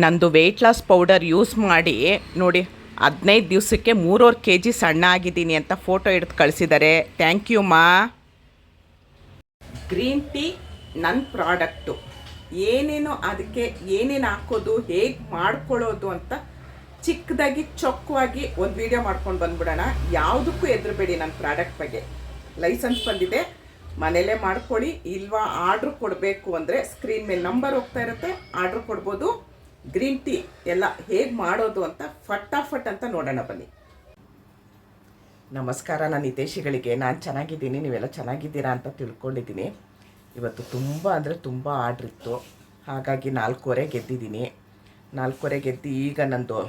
ನಂದು weight loss powder use ಮಾಡಿ, ನೋಡಿ, ಹದಿನೈದು ದಿವಸಕ್ಕೆ ಮೂರುವರೆ ಕೆ ಜಿ ಸಣ್ಣ ಆಗಿದ್ದೀನಿ ಅಂತ ಫೋಟೋ ಹಿಡಿದು ಕಳಿಸಿದ್ದಾರೆ ಥ್ಯಾಂಕ್ ಯು ಮಾ. ಗ್ರೀನ್ ಟೀ ನನ್ನ ಪ್ರಾಡಕ್ಟು ಏನೇನು ಅದಕ್ಕೆ ಏನೇನು ಹಾಕೋದು, ಹೇಗೆ ಮಾಡ್ಕೊಳ್ಳೋದು ಅಂತ ಚಿಕ್ಕದಾಗಿ, ಚೊಕ್ಕವಾಗಿ ಒಂದು ವಿಡಿಯೋ ಮಾಡ್ಕೊಂಡು ಬಂದ್ಬಿಡೋಣ. ಯಾವುದಕ್ಕೂ ಹೆದರಬೇಡಿ ನನ್ನ ಪ್ರಾಡಕ್ಟ್ ಬಗ್ಗೆ. ಲೈಸೆನ್ಸ್ ಬಂದಿದೆ. ಮನೇಲೇ ಮಾಡ್ಕೊಳ್ಳಿ. ಇಲ್ವಾ, ಆರ್ಡ್ರ್ ಕೊಡಬೇಕು ಅಂದರೆ ಸ್ಕ್ರೀನ್ ಮೇಲೆ ನಂಬರ್ ಹೋಗ್ತಾ ಇರುತ್ತೆ. ಆರ್ಡ್ರ್ ಕೊಡ್ಬೋದು. ಗ್ರೀನ್ ಟೀ ಎಲ್ಲ ಹೇಗೆ ಮಾಡೋದು ಅಂತ ಫಟಾಫಟ್ ಅಂತ ನೋಡೋಣ ಬನ್ನಿ. ನಮಸ್ಕಾರ, ನಾನು ಹಿತೇಶಿಗಳಿಗೆ ನಾನು ಚೆನ್ನಾಗಿದ್ದೀನಿ, ನೀವೆಲ್ಲ ಚೆನ್ನಾಗಿದ್ದೀರಾ ಅಂತ ತಿಳ್ಕೊಂಡಿದ್ದೀನಿ. ಇವತ್ತು ತುಂಬ ಅಂದರೆ ತುಂಬ ಆರ್ಡ್ರ್ ಇತ್ತು. ಹಾಗಾಗಿ ನಾಲ್ಕೂವರೆ ಗೆದ್ದಿದ್ದೀನಿ. ನಾಲ್ಕೂವರೆ ಗೆದ್ದು ಈಗ ನಂದು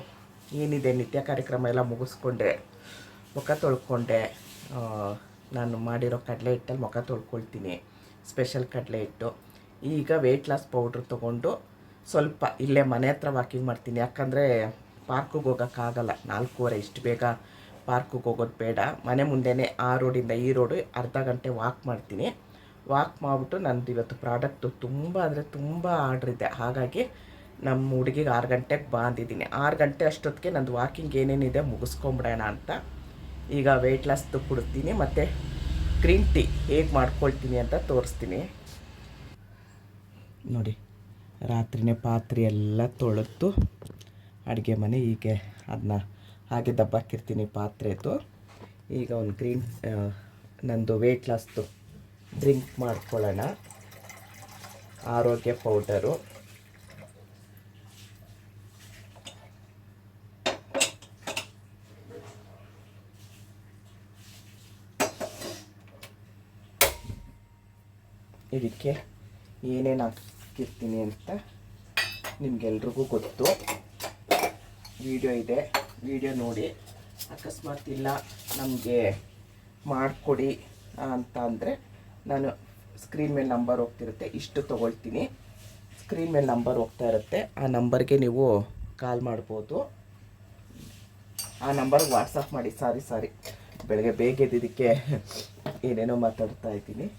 ಏನಿದೆ, ನಿತ್ಯ ಕಾರ್ಯಕ್ರಮ ಎಲ್ಲ ಮುಗಿಸ್ಕೊಂಡೆ, ಮುಖ ತೊಳ್ಕೊಂಡೆ. ನಾನು ಮಾಡಿರೋ ಕಡಲೆ ಹಿಟ್ಟಲ್ಲಿ ಮುಖ ತೊಳ್ಕೊಳ್ತೀನಿ, ಸ್ಪೆಷಲ್ ಕಡಲೆ ಹಿಟ್ಟು. ಈಗ ವೆಯ್ಟ್ ಲಾಸ್ ಪೌಡ್ರ್ ತೊಗೊಂಡು ಸ್ವಲ್ಪ ಇಲ್ಲೇ ಮನೆ ಹತ್ರ ವಾಕಿಂಗ್ ಮಾಡ್ತೀನಿ. ಯಾಕಂದರೆ ಪಾರ್ಕಿಗೆ ಹೋಗೋಕ್ಕಾಗಲ್ಲ ನಾಲ್ಕೂವರೆ, ಇಷ್ಟು ಬೇಗ ಪಾರ್ಕಿಗೆ ಹೋಗೋದು ಬೇಡ. ಮನೆ ಮುಂದೆನೇ ಆ ರೋಡಿಂದ ಈ ರೋಡು ಅರ್ಧ ಗಂಟೆ ವಾಕ್ ಮಾಡ್ತೀನಿ. ವಾಕ್ ಮಾಡಿಬಿಟ್ಟು ನಂದು ಇವತ್ತು ಪ್ರಾಡಕ್ಟು ತುಂಬ ಅಂದರೆ ತುಂಬ ಆರ್ಡ್ರ್ ಇದೆ. ಹಾಗಾಗಿ ನಮ್ಮ ಹುಡುಗಿಗೆ ಆರು ಗಂಟೆಗೆ ಬಂದಿದ್ದೀನಿ ಆರು ಗಂಟೆ ಅಷ್ಟೊತ್ತಿಗೆ ನಂದು ವಾಕಿಂಗ್ ಏನೇನಿದೆ ಮುಗಿಸ್ಕೊಂಬಿಡೋಣ ಅಂತ ಈಗ ವೆಯ್ಟ್ ಲಾಸ್ದು ಕೊಡ್ತೀನಿ. ಮತ್ತು ಗ್ರೀನ್ ಟೀ ಹೇಗೆ ಮಾಡ್ಕೊಳ್ತೀನಿ ಅಂತ ತೋರಿಸ್ತೀನಿ. ನೋಡಿ. ರಾತ್ರಿನೇ ಪಾತ್ರೆ ಎಲ್ಲ ತೊಳೆದು ಅಡುಗೆ ಮನೆ ಹೀಗೆ ಅದನ್ನ ಹಾಗೆ ದಬ್ಬಾಕಿರ್ತೀನಿ ಪಾತ್ರೆದು ಈಗ ಒಂದು ಗ್ರೀನ್ ನಂದು ವೆಯ್ಟ್ ಲಾಸ್ದು ಡ್ರಿಂಕ್ ಮಾಡ್ಕೊಳ್ಳೋಣ. ಆರೋಗ್ಯ ಪೌಡರು. ಇದಕ್ಕೆ ಏನೇನು ಹಾಕಿರ್ತೀನಿ ಅಂತ ನಿಮಗೆಲ್ರಿಗೂ ಗೊತ್ತು. ವಿಡಿಯೋ ಇದೆ. ವಿಡಿಯೋ ನೋಡಿ. ಅಕಸ್ಮಾತ್ ಇಲ್ಲ, ನಮಗೆ ಮಾಡಿಕೊಡಿ ಅಂತ ಅಂದರೆ ನಾನು ಸ್ಕ್ರೀನ್ ಮೇಲೆ ನಂಬರ್ ಹೋಗ್ತಿರುತ್ತೆ. ಇಷ್ಟು ತೊಗೊಳ್ತೀನಿ. ಸ್ಕ್ರೀನ್ ಮೇಲೆ ನಂಬರ್ ಹೋಗ್ತಾ ಇರುತ್ತೆ. ಆ ನಂಬರ್ಗೆ ನೀವು ಕಾಲ್ ಮಾಡ್ಬೋದು. ಆ ನಂಬರ್ಗೆ ವಾಟ್ಸಪ್ ಮಾಡಿ. ಸಾರಿ ಸಾರಿ ಬೆಳಗ್ಗೆ ಬೇಗ ಎದ್ದಿದ್ದಕ್ಕೆ ಏನೇನೋ ಮಾತಾಡ್ತಾ ಇದ್ದೀನಿ.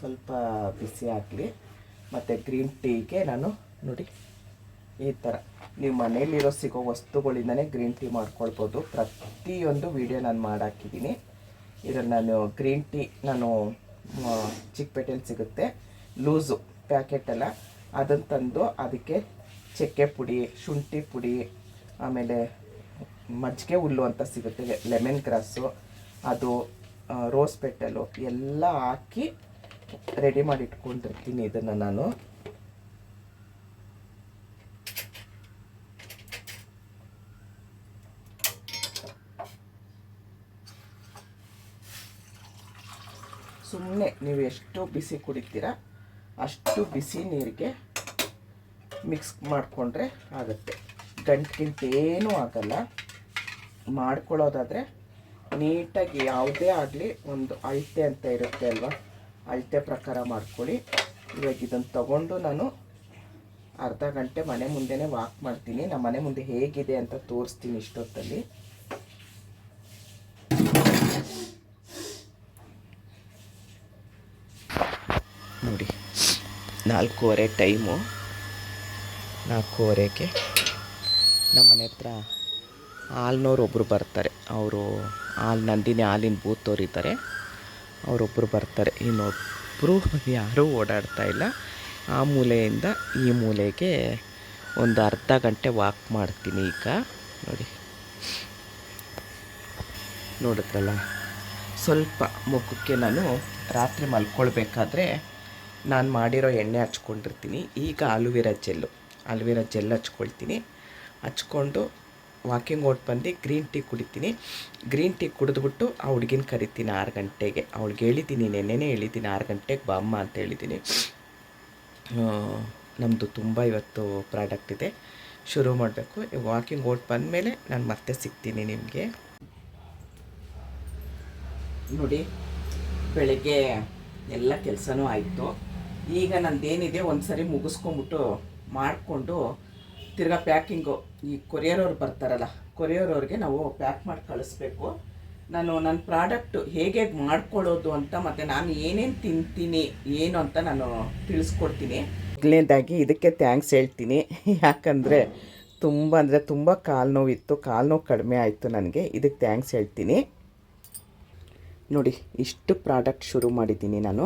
ಸ್ವಲ್ಪ ಬಿಸಿ ಆಗಲಿ, ಮತ್ತು ಗ್ರೀನ್ ಟೀಗೆ ನಾನು ನೋಡಿ, ಈ ಥರ ನೀವು ಮನೇಲಿರೋ ಸಿಗೋ ವಸ್ತುಗಳಿಂದನೇ ಗ್ರೀನ್ ಟೀ ಮಾಡ್ಕೊಳ್ಬೋದು. ಪ್ರತಿಯೊಂದು ವಿಡಿಯೋ ನಾನು ಮಾಡಾಕಿದ್ದೀನಿ ಇದರಲ್ಲಿ ನಾನು ಗ್ರೀನ್ ಟೀ ನಾನು ಚಿಕ್ಕಪೇಟೆಯಲ್ಲಿ ಸಿಗುತ್ತೆ. ಲೂಸು ಪ್ಯಾಕೆಟೆಲ್ಲ ಅದನ್ನು ತಂದು ಅದಕ್ಕೆ ಚಕ್ಕೆ ಪುಡಿ, ಶುಂಠಿ ಪುಡಿ, ಆಮೇಲೆ ಮಜ್ಜಿಗೆ ಹುಲ್ಲು ಅಂತ ಸಿಗುತ್ತೆ, ಲೆಮನ್ ಗ್ರಾಸು, ಅದು ರೋಸ್ ಪೆಟಲು ಎಲ್ಲ ಹಾಕಿ ರೆಡಿ ಮಾಡಿ ಇಟ್ಕೊಂಡಿರ್ತೀನಿ ಇದನ್ನು ನಾನು. ಸುಮ್ಮನೆ ನೀವು ಎಷ್ಟು ಬಿಸಿ ಕುಡಿತೀರಾ ಅಷ್ಟು ಬಿಸಿ ನೀರಿಗೆ ಮಿಕ್ಸ್ ಮಾಡಿಕೊಂಡ್ರೆ ಆಗುತ್ತೆ. ಗಂಟು ಗಿಂಟು ಏನೂ ಆಗಲ್ಲ. ಮಾಡ್ಕೊಳ್ಳೋದಾದರೆ ನೀಟಾಗಿ ಯಾವುದೇ ಆಗಲಿ ಒಂದು ಅಳತೆ ಅಂತ ಇರುತ್ತೆ ಅಲ್ವಾ? ಅಳತೆ ಪ್ರಕಾರ ಮಾಡ್ಕೊಳ್ಳಿ. ಇವಾಗ ಇದನ್ನು ತಗೊಂಡು ನಾನು ಅರ್ಧ ಗಂಟೆ ಮನೆ ಮುಂದೆನೇ ವಾಕ್ ಮಾಡ್ತೀನಿ. ನಮ್ಮ ಮನೆ ಮುಂದೆ ಹೇಗಿದೆ ಅಂತ ತೋರಿಸ್ತೀನಿ ಇಷ್ಟೊತ್ತಲ್ಲಿ. ನೋಡಿ, ನಾಲ್ಕೂವರೆ ಟೈಮು. ನಾಲ್ಕೂವರೆಗೆ ನಮ್ಮ ಮನೆ ಹತ್ರ ಹಾಲ್ನವ್ರು ಒಬ್ಬರು ಬರ್ತಾರೆ. ಅವರು ಹಾಲು ನಂದಿನಿ ಹಾಲಿನ ಬೂತ್ ಇದ್ದಾರೆ. ಅವರೊಬ್ಬರು ಬರ್ತಾರೆ. ಇನ್ನೊಬ್ಬರು ಯಾರೂ ಓಡಾಡ್ತಾ ಇಲ್ಲ. ಆ ಮೂಲೆಯಿಂದ ಈ ಮೂಲೆಗೆ ಒಂದು ಅರ್ಧ ಗಂಟೆ ವಾಕ್ ಮಾಡ್ತೀನಿ ಈಗ. ನೋಡಿ. ನೋಡಿದ್ರಲ್ಲ? ಸ್ವಲ್ಪ ಮುಖಕ್ಕೆ ನಾನು ರಾತ್ರಿ ಮಲ್ಕೊಳ್ಬೇಕಾದ್ರೆ ನಾನು ಮಾಡಿರೋ ಎಣ್ಣೆ ಹಚ್ಕೊಂಡಿರ್ತೀನಿ. ಈಗ ಅಲುವಿರ ಜೆಲ್ಲು. ಅಲುವಿರ ಜೆಲ್ ಹಚ್ಕೊಳ್ತೀನಿ. ಹಚ್ಕೊಂಡು ವಾಕಿಂಗ್ ಓಟ್ ಬಂದು ಗ್ರೀನ್ ಟೀ ಕುಡಿತೀನಿ. ಗ್ರೀನ್ ಟೀ ಕುಡಿದ್ಬಿಟ್ಟು ಆ ಹುಡುಗಿನ ಕರಿತೀನಿ ಆರು ಗಂಟೆಗೆ. ಅವಳಿಗೆ ಹೇಳಿದ್ದೀನಿ ನೆನ್ನೆನೇ ಹೇಳಿದ್ದೀನಿ ಆರು ಗಂಟೆಗೆ ಬಾಮ್ಮ ಅಂತ ಹೇಳಿದ್ದೀನಿ ನಮ್ಮದು ತುಂಬ ಇವತ್ತು ಪ್ರಾಡಕ್ಟ್ ಇದೆ. ಶುರು ಮಾಡಬೇಕು. ವಾಕಿಂಗ್ ಔಟ್ ಬಂದಮೇಲೆ ನಾನು ಮತ್ತೆ ಸಿಗ್ತೀನಿ ನಿಮಗೆ. ನೋಡಿ, ಬೆಳಗ್ಗೆ ಎಲ್ಲ ಕೆಲಸನೂ ಆಯಿತು. ಈಗ ನಂದೇನಿದೆ ಒಂದು ಸರಿ ಮುಗಿಸ್ಕೊಂಬಿಟ್ಟು ಮಾಡಿಕೊಂಡು ತಿರ್ಗಾ ಪ್ಯಾಕಿಂಗು, ಈ ಕೊರಿಯರ್ ಅವ್ರು ಬರ್ತಾರಲ್ಲ ಕೊರಿಯರ್ ಅವ್ರಿಗೆ ನಾವು ಪ್ಯಾಕ್ ಮಾಡಿ ಕಳಿಸ್ಬೇಕು. ನಾನು ನನ್ನ ಪ್ರಾಡಕ್ಟ್ ಹೇಗೆ ಮಾಡ್ಕೊಳ್ಳೋದು ಅಂತ ಮತ್ತು ನಾನು ಏನೇನು ತಿಂತೀನಿ, ಏನು ಅಂತ ನಾನು ತಿಳಿಸ್ಕೊಡ್ತೀನಿ. ಮೊದಲನೇದಾಗಿ ಇದಕ್ಕೆ ಥ್ಯಾಂಕ್ಸ್ ಹೇಳ್ತೀನಿ. ಯಾಕಂದರೆ ತುಂಬ ಅಂದರೆ ತುಂಬ ಕಾಲು ನೋವಿತ್ತು ಕಾಲು ನೋವು ಕಡಿಮೆ ಆಯಿತು ನನಗೆ, ಇದಕ್ಕೆ ಥ್ಯಾಂಕ್ಸ್ ಹೇಳ್ತೀನಿ. ನೋಡಿ, ಇಷ್ಟು ಪ್ರಾಡಕ್ಟ್ ಶುರು ಮಾಡಿದ್ದೀನಿ ನಾನು.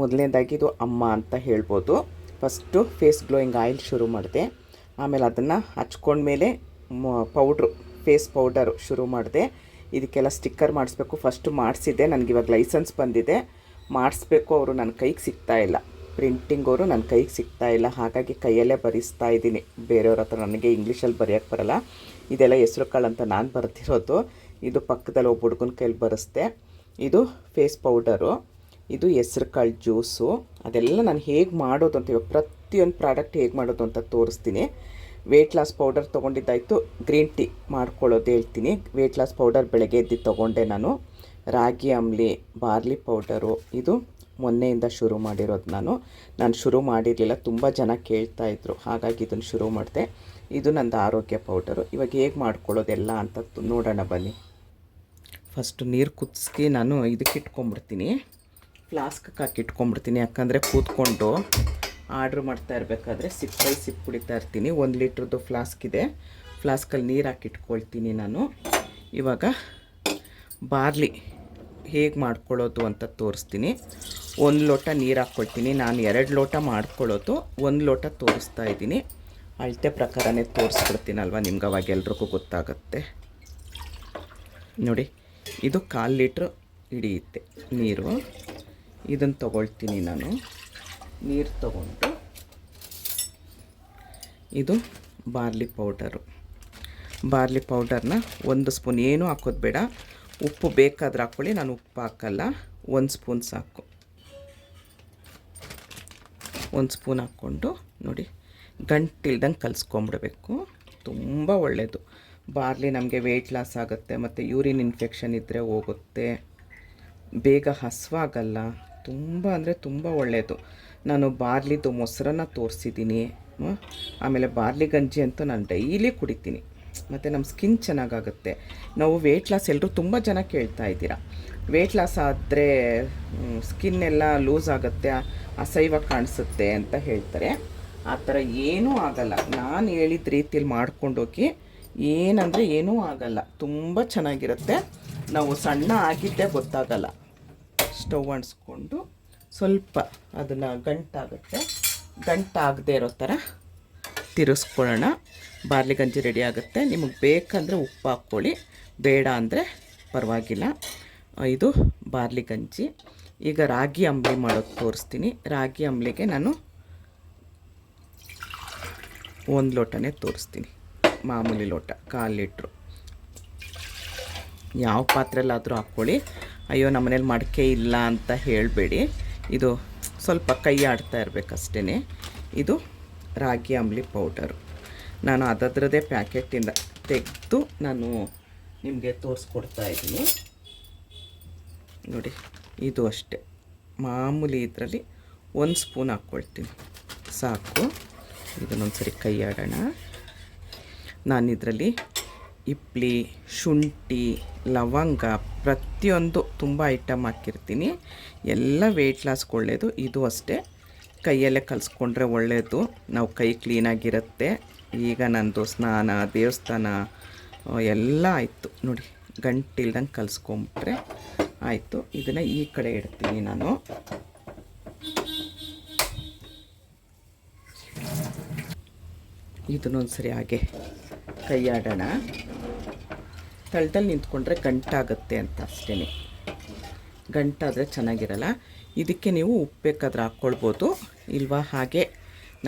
ಮೊದಲನೇದಾಗಿ ಇದು ಅಮ್ಮ ಅಂತ ಹೇಳ್ಬೋದು. ಫಸ್ಟು ಫೇಸ್ ಗ್ಲೋಯಿಂಗ್ ಆಯಿಲ್ ಶುರು ಮಾಡಿದೆ. ಆಮೇಲೆ ಅದನ್ನು ಹಚ್ಕೊಂಡ್ಮೇಲೆ ಪೌಡ್ರು, ಫೇಸ್ ಪೌಡರು ಶುರು ಮಾಡಿದೆ. ಇದಕ್ಕೆಲ್ಲ ಸ್ಟಿಕ್ಕರ್ ಮಾಡಿಸ್ಬೇಕು. ಫಸ್ಟು ಮಾಡಿಸಿದ್ದೆ. ನನಗಿವಾಗ ಲೈಸೆನ್ಸ್ ಬಂದಿದೆ. ಮಾಡಿಸ್ಬೇಕು ಅವರು ನನ್ನ ಕೈಗೆ ಸಿಗ್ತಾ ಇಲ್ಲ. ಪ್ರಿಂಟಿಂಗ್ ಅವರು ನನ್ನ ಕೈಗೆ ಸಿಗ್ತಾ ಇಲ್ಲ. ಹಾಗಾಗಿ ಕೈಯಲ್ಲೇ ಬರೆಸ್ತಾ ಇದ್ದೀನಿ. ಬೇರೆಯವ್ರ ಹತ್ರ ನನಗೆ ಇಂಗ್ಲೀಷಲ್ಲಿ ಬರೆಯೋಕ್ಕೆ ಬರಲ್ಲ. ಇದೆಲ್ಲ ಹೆಸ್ರು ಅಂತ ನಾನು ಬರೆದಿರೋದು. ಇದು ಪಕ್ಕದಲ್ಲಿ ಒಬ್ಬ ಹುಡುಗನ ಕೈಲಿ ಬರೆಸ್ದೆ. ಇದು ಫೇಸ್ ಪೌಡರು. ಇದು ಹೆಸ್ರು ಕಾಳು ಜ್ಯೂಸು. ಅದೆಲ್ಲ ನಾನು ಹೇಗೆ ಮಾಡೋದು ಅಂತ ಇವಾಗ ಪ್ರತಿಯೊಂದು ಪ್ರಾಡಕ್ಟ್ ಹೇಗೆ ಮಾಡೋದು ಅಂತ ತೋರಿಸ್ತೀನಿ. ವೆಯ್ಟ್ ಲಾಸ್ ಪೌಡರ್ ತೊಗೊಂಡಿದ್ದಾಯಿತು. ಗ್ರೀನ್ ಟೀ ಮಾಡ್ಕೊಳ್ಳೋದು ಹೇಳ್ತೀನಿ. ವೆಯ್ಟ್ ಲಾಸ್ ಪೌಡರ್ ಬೆಳಗ್ಗೆ ಎದ್ದು ತೊಗೊಂಡೆ ನಾನು. ರಾಗಿ ಅಂಬ್ಲಿ ಬಾರ್ಲಿ ಪೌಡರು ಇದು ಮೊನ್ನೆಯಿಂದ ಶುರು ಮಾಡಿರೋದು ನಾನು. ನಾನು ಶುರು ಮಾಡಿರಲಿಲ್ಲ, ತುಂಬ ಜನ ಕೇಳ್ತಾ ಇದ್ರು. ಹಾಗಾಗಿ ಇದನ್ನು ಶುರು ಮಾಡಿದೆ. ಇದು ನಂದು ಆರೋಗ್ಯ ಪೌಡರು ಇವಾಗ ಹೇಗೆ ಮಾಡ್ಕೊಳ್ಳೋದೆಲ್ಲ ಅಂತ ನೋಡೋಣ ಬನ್ನಿ. ಫಸ್ಟು ನೀರು ಕುದಿಸ್ಕಿ ನಾನು ಇದಕ್ಕೆ ಇಟ್ಕೊಂಬಿಡ್ತೀನಿ ಫ್ಲಾಸ್ಕ್ ಹಾಕಿ ಇಟ್ಕೊಂಬಿಡ್ತೀನಿ ಯಾಕಂದರೆ ಕೂತ್ಕೊಂಡು ಆರ್ಡ್ರ್ ಮಾಡ್ತಾ ಇರಬೇಕಾದ್ರೆ ಸಿಪ್ಪೈ ಸಿಪ್ಪು ಸಿಪ್ ಕುಡಿತಾ ಇರ್ತೀನಿ. ಒಂದು ಲೀಟ್ರದ್ದು ಫ್ಲಾಸ್ಕ್ ಇದೆ. ಫ್ಲಾಸ್ಕಲ್ಲಿ ನೀರು ಹಾಕಿಟ್ಕೊಳ್ತೀನಿ ನಾನು. ಇವಾಗ ಬಾರ್ಲಿ ಹೇಗೆ ಮಾಡ್ಕೊಳ್ಳೋದು ಅಂತ ತೋರಿಸ್ತೀನಿ. ಒಂದು ಲೋಟ ನೀರು ಹಾಕ್ಕೊಳ್ತೀನಿ. ನಾನು ಎರಡು ಲೋಟ ಮಾಡ್ಕೊಳ್ಳೋದು. ಒಂದು ಲೋಟ ತೋರಿಸ್ತಾ ಇದ್ದೀನಿ. ಅಳತೆ ಪ್ರಕಾರನೇ ತೋರಿಸ್ಬಿಡ್ತೀನಲ್ವ ನಿಮ್ಗೆ ಅವಾಗ ಎಲ್ರಿಗೂ ಗೊತ್ತಾಗುತ್ತೆ. ನೋಡಿ, ಇದು ಕಾಲು ಲೀಟ್ರ್ ಹಿಡಿಯುತ್ತೆ ನೀರು. ಇದನ್ನು ತಗೊಳ್ತೀನಿ ನಾನು. ನೀರು ತಗೊಂಡು ಇದು ಬಾರ್ಲಿ ಪೌಡರು. ಬಾರ್ಲಿ ಪೌಡರ್ನ ಒಂದು ಸ್ಪೂನ್ ಏನೂ ಹಾಕೋದು ಬೇಡ. ಉಪ್ಪು ಬೇಕಾದ್ರೆ ಹಾಕ್ಕೊಳ್ಳಿ, ನಾನು ಉಪ್ಪು ಹಾಕಲ್ಲ. ಒಂದು ಸ್ಪೂನ್ ಸಾಕು. ಒಂದು ಸ್ಪೂನ್ ಹಾಕ್ಕೊಂಡು ನೋಡಿ, ಗಂಟಿಲ್ದಂಗೆ ಕಲಿಸ್ಕೊಂಬಿಡ್ಬೇಕು. ತುಂಬ ಒಳ್ಳೆಯದು ಬಾರ್ಲಿ ನಮಗೆ ವೆಯ್ಟ್ ಲಾಸ್ ಆಗುತ್ತೆ, ಮತ್ತು ಯೂರಿನ್ ಇನ್ಫೆಕ್ಷನ್ ಇದ್ದರೆ ಹೋಗುತ್ತೆ. ಬೇಗ ಹಸ್ವಾಗಲ್ಲ. ತುಂಬ ಅಂದರೆ ತುಂಬ ಒಳ್ಳೆಯದು ನಾನು ಬಾರ್ಲಿದು ಮೊಸರನ್ನ ತೋರಿಸಿದ್ದೀನಿ ಆಮೇಲೆ ಬಾರ್ಲಿ ಗಂಜಿ ಅಂತೂ ನಾನು ಡೈಲಿ ಕುಡಿತೀನಿ. ಮತ್ತು ನಮ್ಮ ಸ್ಕಿನ್ ಚೆನ್ನಾಗಾಗುತ್ತೆ. ನಾವು ವೆಯ್ಟ್ ಲಾಸ್ ಎಲ್ಲರೂ ತುಂಬ ಜನ ಕೇಳ್ತಾ ಇದ್ದೀರಾ. ವೆಯ್ಟ್ ಲಾಸ್ ಆದರೆ ಸ್ಕಿನ್ ಎಲ್ಲ ಲೂಸ್ ಆಗುತ್ತೆ ಅಸೈವ ಕಾಣಿಸುತ್ತೆ ಅಂತ ಹೇಳ್ತಾರೆ. ಆ ಥರ ಏನೂ ಆಗಲ್ಲ. ನಾನು ಹೇಳಿದ ರೀತಿಯಲ್ಲಿ ಮಾಡ್ಕೊಂಡೋಗಿ ಏನಂದರೆ ಏನೂ ಆಗಲ್ಲ. ತುಂಬ ಚೆನ್ನಾಗಿರುತ್ತೆ. ನಾವು ಸಣ್ಣ ಆಗಿದ್ದೇ ಗೊತ್ತಾಗಲ್ಲ. ಸ್ಟವ್ ಅಂಟಿಸ್ಕೊಂಡು ಸ್ವಲ್ಪ ಅದನ್ನು ಗಂಟಾಗುತ್ತೆ. ಗಂಟಾಗದೇ ಇರೋ ಥರ ತಿರುಸ್ಕೊಳ್ಳೋಣ. ಬಾರ್ಲಿ ಗಂಜಿ ರೆಡಿ ಆಗುತ್ತೆ. ನಿಮಗೆ ಬೇಕಂದರೆ ಉಪ್ಪು ಹಾಕ್ಕೊಳ್ಳಿ. ಬೇಡ ಅಂದರೆ ಪರವಾಗಿಲ್ಲ. ಇದು ಬಾರ್ಲಿ ಗಂಜಿ. ಈಗ ರಾಗಿ ಅಂಬಲಿ ಮಾಡೋದು ತೋರಿಸ್ತೀನಿ. ರಾಗಿ ಅಂಬಲಿಗೆ ನಾನು ಒಂದು ಲೋಟನೇ ತೋರಿಸ್ತೀನಿ. ಮಾಮೂಲಿ ಲೋಟ, ಕಾಲು ಲೀಟ್ರು. ಯಾವ ಪಾತ್ರೆಲ್ಲಾದರೂ ಹಾಕ್ಕೊಳ್ಳಿ. ಅಯ್ಯೋ, ನಮ್ಮನೇಲಿ ಮಡಿಕೆ ಇಲ್ಲ ಅಂತ ಹೇಳಬೇಡಿ. ಇದು ಸ್ವಲ್ಪ ಕೈ ಆಡ್ತಾ ಇರಬೇಕಷ್ಟೇ ಇದು ರಾಗಿ ಅಂಬ್ಲಿ ಪೌಡರು. ನಾನು ಅದದ್ರದ್ದೇ ಪ್ಯಾಕೆಟಿಂದ ತೆಗೆದು ನಾನು ನಿಮಗೆ ತೋರಿಸ್ಕೊಡ್ತಾ ಇದ್ದೀನಿ. ನೋಡಿ, ಇದು ಅಷ್ಟೆ. ಮಾಮೂಲಿ ಇದರಲ್ಲಿ ಒಂದು ಸ್ಪೂನ್ ಹಾಕ್ಕೊಳ್ತೀನಿ. ಸಾಕು. ಇದನ್ನೊಂದು ಸರಿ ಕೈ ಆಡೋಣ ನಾನು ಇದರಲ್ಲಿ ಇಪ್ಲಿ, ಶುಂಠಿ, ಲವಂಗ ಪ್ರತಿಯೊಂದು ತುಂಬ ಐಟಮ್ ಹಾಕಿರ್ತೀನಿ. ಎಲ್ಲ ವೆಯ್ಟ್ ಲಾಸ್ಗೆ ಒಳ್ಳೆಯದು ಇದು ಅಷ್ಟೇ. ಕೈಯಲ್ಲೇ ಕಲಿಸ್ಕೊಂಡ್ರೆ ಒಳ್ಳೆಯದು ನಾವು ಕೈ ಕ್ಲೀನಾಗಿರುತ್ತೆ ಈಗ ನಂದು ಸ್ನಾನ, ದೇವಸ್ಥಾನ ಎಲ್ಲ ಆಯಿತು. ನೋಡಿ, ಗಂಟಿಲ್ದಂಗೆ ಕಲಿಸ್ಕೊಂಬಿಟ್ರೆ ಆಯಿತು. ಇದನ್ನು ಈ ಕಡೆ ಇಡ್ತೀನಿ ನಾನು. ಇದನ್ನೊಂದು ಸರಿ ಹಾಗೆ ಕೈ ಆಡೋಣ ತಳದಲ್ಲಿ ನಿಂತ್ಕೊಂಡ್ರೆ ಗಂಟಾಗುತ್ತೆ ಅಂತ ಅಷ್ಟೇ ಗಂಟಾದರೆ ಚೆನ್ನಾಗಿರಲ್ಲ. ಇದಕ್ಕೆ ನೀವು ಉಪ್ಪು ಬೇಕಾದ್ರೆ ಹಾಕ್ಕೊಳ್ಬೋದು. ಇಲ್ವಾ? ಹಾಗೆ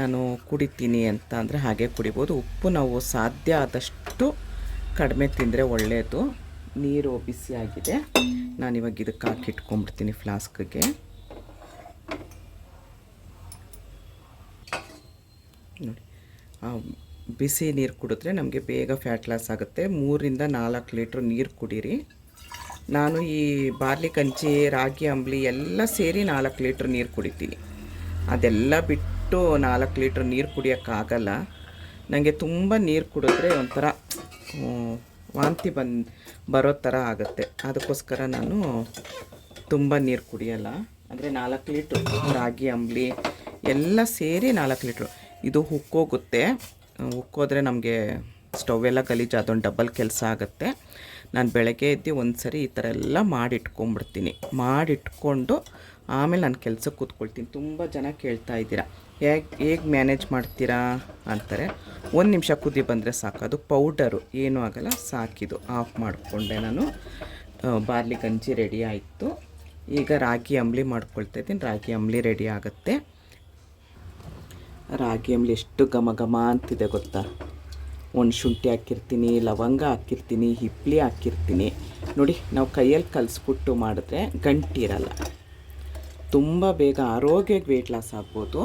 ನಾನು ಕುಡಿತೀನಿ ಅಂತ ಅಂದರೆ ಹಾಗೆ ಕುಡಿಬೋದು. ಉಪ್ಪು ನಾವು ಸಾಧ್ಯ ಆದಷ್ಟು ಕಡಿಮೆ ತಿಂದರೆ ಒಳ್ಳೆಯದು ನೀರು ಬಿಸಿಯಾಗಿದೆ ನಾನಿವಾಗ ಇದಕ್ಕೆ ಹಾಕಿಟ್ಕೊಂಡ್ಬಿಡ್ತೀನಿ ಫ್ಲಾಸ್ಕ್ಗೆ. ನೋಡಿ. ಬಿಸಿ ನೀರು ಕುಡಿದ್ರೆ ನಮಗೆ ಬೇಗ ಫ್ಯಾಟ್ ಲಾಸ್ ಆಗುತ್ತೆ. ಮೂರಿಂದ ನಾಲ್ಕು ಲೀಟ್ರ್ ನೀರು ಕುಡೀರಿ. ನಾನು ಈ ಬಾರ್ಲಿ ಕಂಚಿ ರಾಗಿ ಅಂಬ್ಲಿ ಎಲ್ಲ ಸೇರಿ ನಾಲ್ಕು ಲೀಟ್ರ್ ನೀರು ಕುಡಿತೀನಿ. ಅದೆಲ್ಲ ಬಿಟ್ಟು ನಾಲ್ಕು ಲೀಟ್ರ್ ನೀರು ಕುಡಿಯೋಕ್ಕಾಗಲ್ಲ. ನನಗೆ ತುಂಬ ನೀರು ಕುಡಿದ್ರೆ ಒಂಥರ ವಾಂತಿ ಬಂದು, ಬರೋ ಥರ ಆಗುತ್ತೆ. ಅದಕ್ಕೋಸ್ಕರ ನಾನು ತುಂಬ ನೀರು ಕುಡಿಯೋಲ್ಲ. ಅಂದರೆ ನಾಲ್ಕು ಲೀಟ್ರ್ ರಾಗಿ ಅಂಬ್ಲಿ ಎಲ್ಲ ಸೇರಿ ನಾಲ್ಕು ಲೀಟ್ರು. ಇದು ಉಕ್ಕೋಗುತ್ತೆ ಉಕ್ಕೋದ್ರೆ ನಮಗೆ ಸ್ಟವ್ ಎಲ್ಲ ಗಲೀಜು ಅದೊಂದು ಡಬಲ್ ಕೆಲಸ ಆಗುತ್ತೆ. ನಾನು ಬೆಳಗ್ಗೆ ಎದ್ದು ಒಂದು ಸರಿ ಈ ಥರ ಎಲ್ಲ ಮಾಡಿಟ್ಕೊಂಡ್ಬಿಡ್ತೀನಿ ಮಾಡಿಟ್ಕೊಂಡು ಆಮೇಲೆ ನಾನು ಕೆಲಸಕ್ಕೆ ಕೂತ್ಕೊಳ್ತೀನಿ. ತುಂಬ ಜನ ಕೇಳ್ತಾ ಇದ್ದೀರಾ. ಹೇಗೆ ಹೇಗೆ ಮ್ಯಾನೇಜ್ ಮಾಡ್ತೀರಾ ಅಂತಾರೆ. ಒಂದು ನಿಮಿಷ ಕುದಿ ಬಂದರೆ ಸಾಕು. ಅದು ಪೌಡರು ಏನೂ ಆಗಲ್ಲ ಸಾಕಿದು ಆಫ್ ಮಾಡಿಕೊಂಡೆ ನಾನು. ಬಾರ್ಲಿ ಗಂಜಿ ರೆಡಿ ಆಯಿತು. ಈಗ ರಾಗಿ ಅಂಬ್ಲಿ ಮಾಡ್ಕೊಳ್ತಾ ಇದ್ದೀನಿ. ರಾಗಿ ಅಂಬ್ಲಿ ರೆಡಿ ಆಗುತ್ತೆ. ರಾಗಿ ಎಷ್ಟು ಘಮ ಘಮ ಅಂತಿದೆ ಗೊತ್ತಾ? ಒಂದು ಶುಂಠಿ ಹಾಕಿರ್ತೀನಿ, ಲವಂಗ ಹಾಕಿರ್ತೀನಿ, ಹಿಪ್ಲಿ ಹಾಕಿರ್ತೀನಿ. ನೋಡಿ, ನಾವು ಕೈಯಲ್ಲಿ ಕಲಿಸ್ಬಿಟ್ಟು ಮಾಡಿದ್ರೆ ಗಂಟಿರಲ್ಲ ತುಂಬ ಬೇಗ ಆರೋಗ್ಯಕ್ಕೆ ವೆಯ್ಟ್ ಲಾಸ್ ಆಗ್ಬೋದು.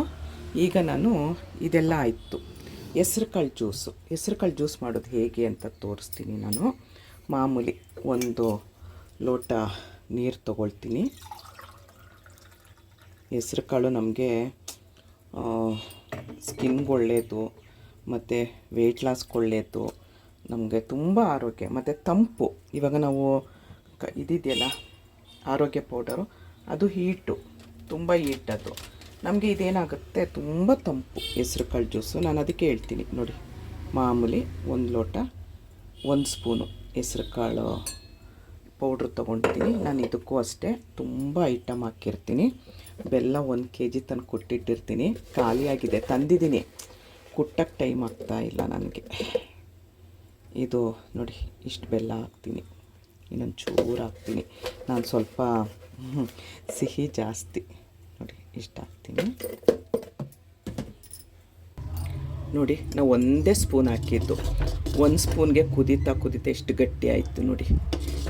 ಈಗ ನಾನು ಇದೆಲ್ಲ ಆಯಿತು. ಹೆಸ್ರು ಕಾಳು ಜ್ಯೂಸು. ಹೆಸ್ರು ಕಾಳು ಜ್ಯೂಸ್ ಮಾಡೋದು ಹೇಗೆ ಅಂತ ತೋರಿಸ್ತೀನಿ ನಾನು. ಮಾಮೂಲಿ ಒಂದು ಲೋಟ ನೀರು ತೊಗೊಳ್ತೀನಿ. ಹೆಸ್ರು ಕಾಳು ನಮಗೆ ಸ್ಕಿನ್ಗೆ ಒಳ್ಳೆಯದು ಮತ್ತು ವೆಯ್ಟ್ ಲಾಸ್ಗೆ ಒಳ್ಳೆಯದು ನಮಗೆ ತುಂಬ ಆರೋಗ್ಯ. ಮತ್ತು ತಂಪು. ಇವಾಗ ನಾವು ಕ, ಇದಿದೆಯಲ್ಲ, ಆರೋಗ್ಯ ಪೌಡರು, ಅದು ಹೀಟು. ತುಂಬ ಹೀಟ್ ಅದು. ನಮಗೆ ಇದೇನಾಗುತ್ತೆ? ತುಂಬ ತಂಪು. ಹೆಸ್ರು ಕಾಳು ಜ್ಯೂಸು. ನಾನು ಅದಕ್ಕೆ ಹೇಳ್ತೀನಿ. ನೋಡಿ, ಮಾಮೂಲಿ ಒಂದು ಲೋಟ, ಒಂದು ಸ್ಪೂನು ಹೆಸ್ರು ಕಾಳು ಪೌಡ್ರ್ ತೊಗೊಳ್ತೀನಿ ನಾನು ಇದಕ್ಕೂ ಅಷ್ಟೇ. ತುಂಬ ಐಟಮ್ ಹಾಕಿರ್ತೀನಿ. ಬೆಲ್ಲ ಒಂದು ಕೆ ಜಿ ತಂದು ಕೊಟ್ಟಿಟ್ಟಿರ್ತೀನಿ. ಖಾಲಿಯಾಗಿದೆ ತಂದಿದ್ದೀನಿ. ಕುಟ್ಟಕ್ಕೆ ಟೈಮ್ ಆಗ್ತಾ ಇಲ್ಲ ನನಗೆ. ಇದು ನೋಡಿ, ಇಷ್ಟು ಬೆಲ್ಲ ಹಾಕ್ತೀನಿ. ಇನ್ನೊಂದು ಚೂರು ಹಾಕ್ತೀನಿ. ನಾನು ಸ್ವಲ್ಪ ಸಿಹಿ ಜಾಸ್ತಿ. ನೋಡಿ, ಇಷ್ಟು ಹಾಕ್ತೀನಿ. ನೋಡಿ, ನಾವು ಒಂದೇ ಸ್ಪೂನ್ ಹಾಕಿದ್ದು. ಒಂದು ಸ್ಪೂನ್ಗೆ ಕುದೀತಾ ಕುದೀತಾ ಎಷ್ಟು ಗಟ್ಟಿ ಆಯಿತು ನೋಡಿ.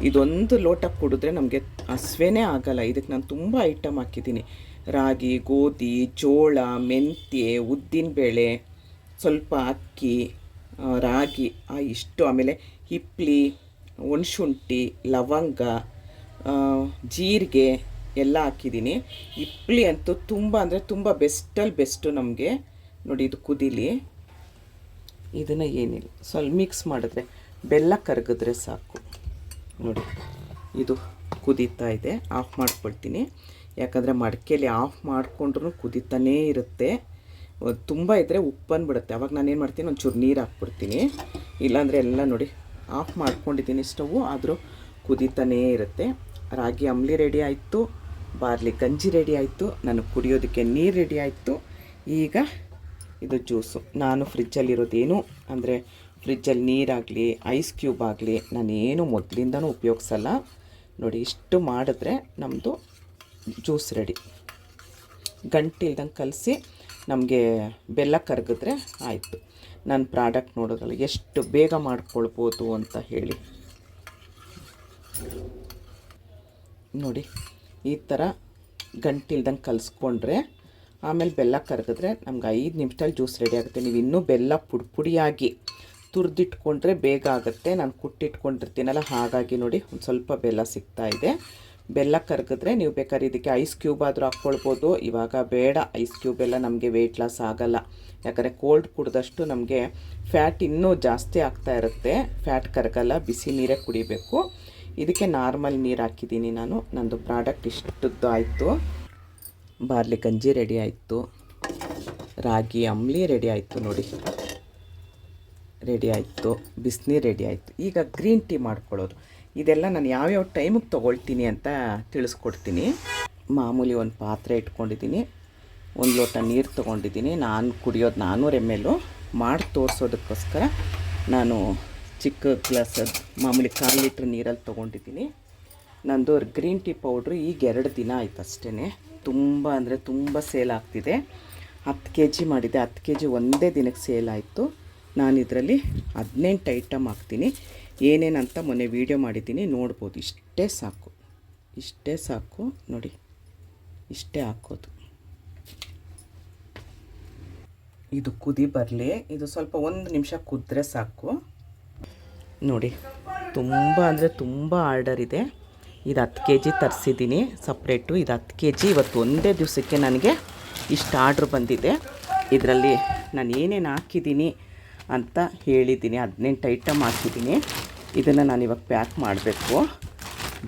ಇದೊಂದು ಲೋಟ ಕುಡಿದ್ರೆ ನಮಗೆ ಹಸ್ವೇನೇ ಆಗಲ್ಲ. ಇದಕ್ಕೆ ನಾನು ತುಂಬ ಐಟಮ್ ಹಾಕಿದ್ದೀನಿ. ರಾಗಿ, ಗೋಧಿ, ಜೋಳ, ಮೆಂತ್ಯೆ ಉದ್ದಿನಬೇಳೆ ಸ್ವಲ್ಪ ಅಕ್ಕಿ ರಾಗಿ ಇಷ್ಟು. ಆಮೇಲೆ ಹಿಪ್ಲಿ, ಒಣಶುಂಠಿ, ಲವಂಗ ಜೀರಿಗೆ ಎಲ್ಲ ಹಾಕಿದ್ದೀನಿ. ಹಿಪ್ಲಿ ಅಂತೂ ತುಂಬ ಅಂದರೆ ತುಂಬ ಬೆಸ್ಟಲ್ಲಿ ಬೆಸ್ಟು ನಮಗೆ. ನೋಡಿ, ಇದು ಕುದೀಲಿ. ಇದನ್ನು ಏನಿಲ್ಲ. ಸ್ವಲ್ಪ ಮಿಕ್ಸ್ ಮಾಡಿದ್ರೆ ಬೆಲ್ಲ ಕರಗಿದ್ರೆ ಸಾಕು. ನೋಡಿ, ಇದು ಕುದೀತಾ ಇದೆ. ಆಫ್ ಮಾಡ್ಕೊಳ್ತೀನಿ. ಯಾಕಂದರೆ ಮಡಿಕೆಯಲ್ಲಿ ಆಫ್ ಮಾಡಿಕೊಂಡ್ರೂ ಕುದೀತಾನೇ ಇರುತ್ತೆ. ತುಂಬ ಇದ್ದರೆ ಉಪ್ಪನ್ನು ಬಿಡುತ್ತೆ ಅವಾಗ ನಾನು ಏನು ಮಾಡ್ತೀನಿ? ಒಂಚೂರು ನೀರು ಹಾಕ್ಬಿಡ್ತೀನಿ. ಇಲ್ಲಾಂದರೆ ಎಲ್ಲ ನೋಡಿ, ಆಫ್ ಮಾಡ್ಕೊಂಡಿದ್ದೀನಿ ಸ್ಟವ್, ಆದರೂ ಕುದೀತಾನೇ ಇರುತ್ತೆ. ರಾಗಿ ಅಂಬ್ಲಿ ರೆಡಿ ಆಯಿತು. ಬಾರ್ಲಿ ಗಂಜಿ ರೆಡಿ ಆಯಿತು. ನನಗೆ ಕುಡಿಯೋದಕ್ಕೆ ನೀರು ರೆಡಿ ಆಯಿತು. ಈಗ ಇದು ಜ್ಯೂಸು. ನಾನು ಫ್ರಿಜ್ಜಲ್ಲಿರೋದೇನು ಅಂದರೆ ಫ್ರಿಜ್ಜಲ್ಲಿ ನೀರಾಗಲಿ, ಐಸ್ ಕ್ಯೂಬ್ ಆಗಲಿ, ನಾನೇನು ಮೊದಲಿಂದನೂ ಉಪಯೋಗಿಸಲ್ಲ. ನೋಡಿ, ಇಷ್ಟು ಮಾಡಿದ್ರೆ ನಮ್ಮದು ಜ್ಯೂಸ್ ರೆಡಿ. ಗಂಟಿಲ್ದಂಗೆ ಕಲಸಿ, ನಮಗೆ ಬೆಲ್ಲ ಕರಗಿದ್ರೆ ಆಯಿತು. ನನ್ನ ಪ್ರಾಡಕ್ಟ್ ನೋಡೋದ್ರಲ್ಲಿ ಎಷ್ಟು ಬೇಗ ಮಾಡ್ಕೊಳ್ಬೋದು ಅಂತ ಹೇಳಿ. ನೋಡಿ, ಈ ಥರ ಗಂಟಿಲ್ದಂಗೆ ಕಲಿಸ್ಕೊಂಡ್ರೆ, ಆಮೇಲೆ ಬೆಲ್ಲ ಕರಗಿದ್ರೆ ನಮ್ಗೆ ಐದು ನಿಮಿಷದಲ್ಲಿ ಜ್ಯೂಸ್ ರೆಡಿ ಆಗುತ್ತೆ. ನೀವು ಇನ್ನೂ ಬೆಲ್ಲ ಪುಡಿ ಪುಡಿಯಾಗಿ ತುರಿದಿಟ್ಕೊಂಡ್ರೆ ಬೇಗ ಆಗುತ್ತೆ. ನಾನು ಕುಟ್ಟಿಟ್ಕೊಂಡಿರ್ತೀನಲ್ಲ, ಹಾಗಾಗಿ ನೋಡಿ ಒಂದು ಸ್ವಲ್ಪ ಬೆಲ್ಲ ಸಿಗ್ತಾ ಇದೆ. ಬೆಲ್ಲ ಕರಗಿದ್ರೆ ನೀವು ಬೇಕಾದ್ರೆ ಇದಕ್ಕೆ ಐಸ್ ಕ್ಯೂಬ್ ಆದರೂ ಹಾಕ್ಕೊಳ್ಬೋದು. ಇವಾಗ ಬೇಡ ಐಸ್ ಕ್ಯೂಬ್ ಎಲ್ಲ ನಮಗೆ ವೆಯ್ಟ್ ಲಾಸ್ ಆಗಲ್ಲ. ಯಾಕಂದರೆ ಕೋಲ್ಡ್ ಕುಡಿದಷ್ಟು ನಮಗೆ ಫ್ಯಾಟ್ ಇನ್ನೂ ಜಾಸ್ತಿ ಆಗ್ತಾ ಇರುತ್ತೆ. ಫ್ಯಾಟ್ ಕರಗಲ್ಲ, ಬಿಸಿ ನೀರೇ ಕುಡಿಬೇಕು. ಇದಕ್ಕೆ ನಾರ್ಮಲ್ ನೀರು ಹಾಕಿದ್ದೀನಿ ನಾನು. ನಂದು ಪ್ರಾಡಕ್ಟ್ ಇಷ್ಟದ್ದು ಆಯಿತು. ಬಾರ್ಲಿ ಗಂಜಿ ರೆಡಿ ಆಯಿತು. ರಾಗಿ ಅಂಬ್ಲಿ ರೆಡಿ ಆಯಿತು ನೋಡಿ. ರೆಡಿ ಆಯಿತು, ಬಿಸಿನೀರು ರೆಡಿ ಆಯಿತು. ಈಗ ಗ್ರೀನ್ ಟೀ ಮಾಡ್ಕೊಳ್ಳೋದು. ಇದೆಲ್ಲ ನಾನು ಯಾವ್ಯಾವ ಟೈಮಿಗೆ ತೊಗೊಳ್ತೀನಿ ಅಂತ ತಿಳಿಸ್ಕೊಡ್ತೀನಿ. ಮಾಮೂಲಿ ಒಂದು ಪಾತ್ರೆ ಇಟ್ಕೊಂಡಿದ್ದೀನಿ. ಒಂದು ಲೋಟ ನೀರು ತೊಗೊಂಡಿದ್ದೀನಿ. ನಾನು ಕುಡಿಯೋದು ನಾನೂರು ಎಂ ಎಲ್ಲು ಮಾಡಿ ತೋರಿಸೋದಕ್ಕೋಸ್ಕರ ನಾನು ಚಿಕ್ಕ ಗ್ಲಾಸದ್ದು ಮಾಮೂಲಿ ಕಾಲು ಲೀಟ್ರ್ ನೀರಲ್ಲಿ ತೊಗೊಂಡಿದ್ದೀನಿ. ನಂದು ಗ್ರೀನ್ ಟೀ ಪೌಡ್ರು ಈಗ ಎರಡು ದಿನ ಆಯಿತು ಅಷ್ಟೇ ತುಂಬ ಅಂದರೆ ತುಂಬ ಸೇಲ್ ಆಗ್ತಿದೆ. ಹತ್ತು ಕೆ ಜಿ ಮಾಡಿದೆ. ಹತ್ತು ಕೆ ಜಿ ಒಂದೇ ದಿನಕ್ಕೆ ಸೇಲ್ ಆಯಿತು. ನಾನು ಇದರಲ್ಲಿ ಹದಿನೆಂಟು ಐಟಮ್ ಹಾಕ್ತೀನಿ. ಏನೇನಂತ ಮೊನ್ನೆ ವೀಡಿಯೋ ಮಾಡಿದ್ದೀನಿ. ನೋಡ್ಬೋದು. ಇಷ್ಟೇ ಸಾಕು. ಇಷ್ಟೇ ಸಾಕು. ನೋಡಿ. ಇಷ್ಟೇ ಹಾಕೋದು. ಇದು ಕುದಿ ಬರಲಿ. ಇದು ಸ್ವಲ್ಪ ಒಂದು ನಿಮಿಷ ಕುದ್ರೆ ಸಾಕು. ನೋಡಿ. ತುಂಬ ಅಂದರೆ ತುಂಬ ಆರ್ಡರ್ ಇದೆ. ಇದು ಹತ್ತು ಕೆ ಜಿ ತರಿಸಿದ್ದೀನಿ. ಸಪ್ರೇಟು ಇದು ಹತ್ತು ಕೆ ಜಿ ಇವತ್ತು ಒಂದೇ ದಿವಸಕ್ಕೆ ನನಗೆ ಇಷ್ಟು ಆರ್ಡ್ರ್ ಬಂದಿದೆ. ಇದರಲ್ಲಿ ನಾನು ಏನೇನು ಹಾಕಿದ್ದೀನಿ? ಅಂತ ಹೇಳಿದ್ದೀನಿ. ಹದಿನೆಂಟು ಐಟಮ್ ಹಾಕಿದ್ದೀನಿ ಇದನ್ನು ನಾನು ಇವಾಗ ಪ್ಯಾಕ್ ಮಾಡಬೇಕು.